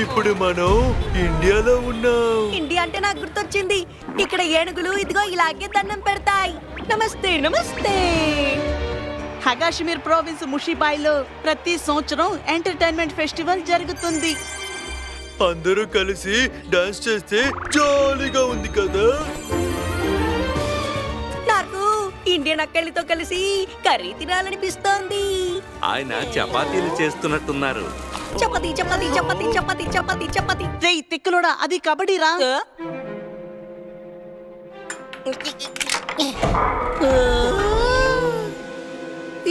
ఇప్పుడు మనం ఇండియాలో ఉన్నాం. ఇండియా అంటే నాకు గుర్తొచ్చింది. ఇక్కడ ఏనుగులు ఇదిగో ఇలాగే దండం పెడతాయి. నమస్తే నమస్తే. హగాషిమీర్ ప్రావిన్స్ ముషిబాయిలో ప్రతి సంవత్సరం ఎంటర్టైన్మెంట్ ఫెస్టివల్ జరుగుతుంది. అందరూ కలిసి డాన్స్ చేస్తే జాలీగా ఉంది కదా? నాకు ఇండియన్ అక్కడితో కలిసి కర్రీ తినాలనిపిస్తోంది. ఆయన చపాతీలు చేస్తున్నట్టున్నారు. చపాతి చపాతి చపాతి చపాతి చపాతి చపాతి. రేయ్ తిక్కులోడా? అది కబడ్డీ రా?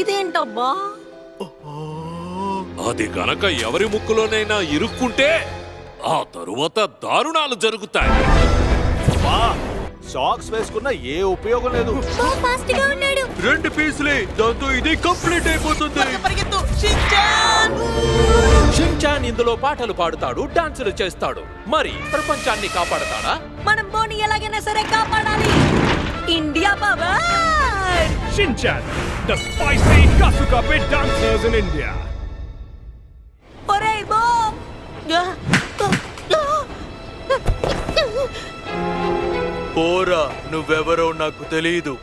ఇదేంటబ్బా? అది గనక ఎవరి ముక్కులోనైనా ఇరుక్కుంటే ఆ తరువాత దారుణాలు జరుగుతాయి. వా సాక్స్ వేసుకున్న ఏ ఉపయోగం లేదు. రెండు పీసులే దాంతో ఇది కంప్లీట్ అయిపోతుంది! షిన్చాన్ ఇందులో పాటలు పాడుతాడు డాన్సులు చేస్తాడు. మరి ప్రపంచాన్ని కాపాడతాడా? మనం బోని ఎలాగైనా సరే కాపాడాలి. India power! పోరా నువ్వెవరో నాకు తెలియదు